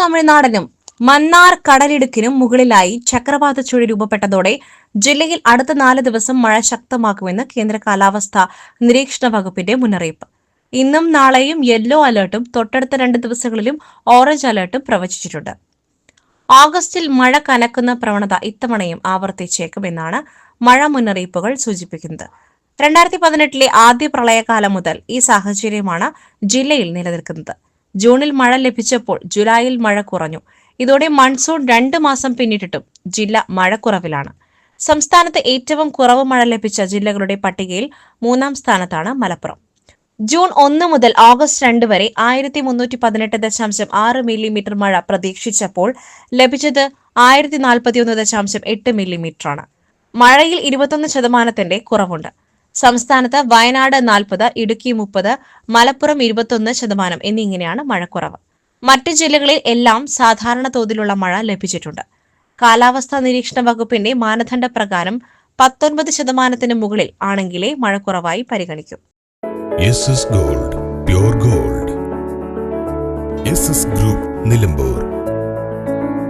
തമിഴ്നാടിനും മന്നാർ കടലിടുക്കിനും മുകളിലായി ചക്രവാത ചുഴി രൂപപ്പെട്ടതോടെ ജില്ലയിൽ അടുത്ത നാല് ദിവസം മഴ ശക്തമാക്കുമെന്ന് കേന്ദ്ര കാലാവസ്ഥാ നിരീക്ഷണ വകുപ്പിന്റെ മുന്നറിയിപ്പ്. ഇന്നും നാളെയും യെല്ലോ അലർട്ടും തൊട്ടടുത്ത രണ്ട് ദിവസങ്ങളിലും ഓറഞ്ച് അലർട്ടും പ്രവചിച്ചിട്ടുണ്ട്. ഓഗസ്റ്റിൽ മഴ കനക്കുന്ന പ്രവണത ഇത്തവണയും ആവർത്തിച്ചേക്കുമെന്നാണ് മഴ മുന്നറിയിപ്പുകൾ സൂചിപ്പിക്കുന്നത്. രണ്ടായിരത്തി പതിനെട്ടിലെ ആദ്യ പ്രളയകാലം മുതൽ ഈ സാഹചര്യമാണ് ജില്ലയിൽ നിലനിൽക്കുന്നത്. ജൂണിൽ മഴ ലഭിച്ചപ്പോൾ ജൂലൈയിൽ മഴ കുറഞ്ഞു. ഇതോടെ മൺസൂൺ രണ്ട് മാസം പിന്നിട്ടിട്ടും ജില്ല മഴക്കുറവിലാണ് സംസ്ഥാനത്ത് ഏറ്റവും കുറവ് മഴ ലഭിച്ച ജില്ലകളുടെ പട്ടികയിൽ മൂന്നാം സ്ഥാനത്താണ് മലപ്പുറം. ജൂൺ ഒന്ന് മുതൽ ഓഗസ്റ്റ് രണ്ട് വരെ ആയിരത്തി മുന്നൂറ്റി പതിനെട്ട് ദശാംശം ആറ് മില്ലിമീറ്റർ മഴ പ്രതീക്ഷിച്ചപ്പോൾ ലഭിച്ചത് ആയിരത്തി നാൽപ്പത്തിയൊന്ന് ദശാംശം എട്ട് മില്ലിമീറ്ററാണ്. മഴയിൽ ഇരുപത്തൊന്ന് ശതമാനത്തിന്റെ കുറവുണ്ട്. സംസ്ഥാനത്ത് വയനാട് നാൽപ്പത് ഇടുക്കി മുപ്പത് മലപ്പുറം ഇരുപത്തൊന്ന് ശതമാനം എന്നിങ്ങനെയാണ് മഴക്കുറവ്. മറ്റ് ജില്ലകളിൽ എല്ലാം സാധാരണ തോതിലുള്ള മഴ ലഭിച്ചിട്ടുണ്ട്. കാലാവസ്ഥാ നിരീക്ഷണ വകുപ്പിന്റെ മാനദണ്ഡ പ്രകാരം പത്തൊൻപത് ശതമാനത്തിന് മുകളിൽ ആണെങ്കിലേ മഴക്കുറവായി പരിഗണിക്കും. Gold gold. ഗ്രൂപ്പ് നിലമ്പൂർ.